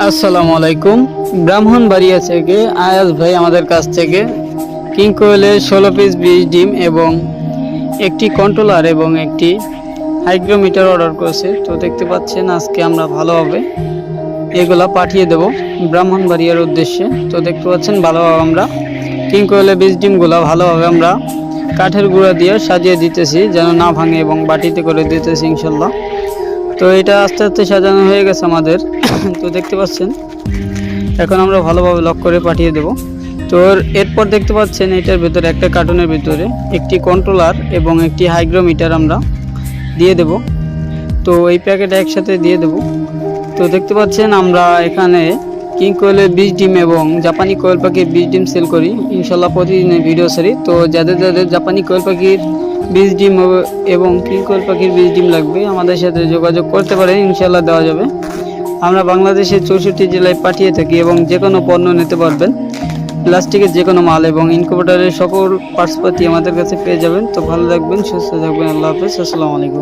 আসসালামু আলাইকুম। ব্রাহ্মণবাড়িয়া থেকে আয়াজ ভাই আমাদের কাছ থেকে কিং কোয়েলের ষোলো পিস বীজ, ডিম এবং একটি কন্ট্রোলার এবং একটি হাইগ্রোমিটার অর্ডার করেছে। তো দেখতে পাচ্ছেন, আজকে আমরা ভালোভাবে এগুলা পাঠিয়ে দেব ব্রাহ্মণবাড়িয়ার উদ্দেশ্যে। তো দেখতে পাচ্ছেন, ভালোভাবে আমরা কিং কোয়েলের বীজ, ডিমগুলো ভালোভাবে আমরা কাঠের গুঁড়া দিয়ে সাজিয়ে দিতেছি, যেন না ভাঙে এবং বাটিতে করে দিতেছি, ইনশাল্লাহ। তো এটা আস্তে আস্তে সাজানো হয়ে গেছে আমাদের। তো দেখতে পাচ্ছেন, এখন আমরা ভালোভাবে লক করে পাঠিয়ে দেব। তো এরপর দেখতে পাচ্ছেন এটার ভিতরে একটা কার্টুনের ভিতরে একটি কন্ট্রোলার এবং একটি হাইগ্রোমিটার আমরা দিয়ে দেব। তো এই প্যাকেট একসাথে দিয়ে দেব। তো দেখতে পাচ্ছেন আমরা এখানে কিং কোয়েলের বীজ ডিম এবং জাপানি কোয়েল পাখির বীজ ডিম সেল করি। ইনশাল্লাহ প্রতিদিনের ভিডিও সারি তো যাদের যাদের জাপানি কোয়েল পাখির বীজ ডিম হবে এবং কিলকল পাখির বীজ ডিম লাগবে, আমাদের সাথে যোগাযোগ করতে পারেন ইনশাল্লাহ দেওয়া যাবে। আমরা বাংলাদেশের চৌষট্টি জেলায় পাঠিয়ে থাকি এবং যে কোনো পণ্য নিতে পারবেন। প্লাস্টিকের যে কোনো মাল এবং ইনকুবেটারের সকল পার্টসপাতি আমাদের কাছে পেয়ে যাবেন। তো ভালো থাকবেন, সুস্থ থাকবেন, আল্লাহ হাফেজ, আসসালামু আলাইকুম।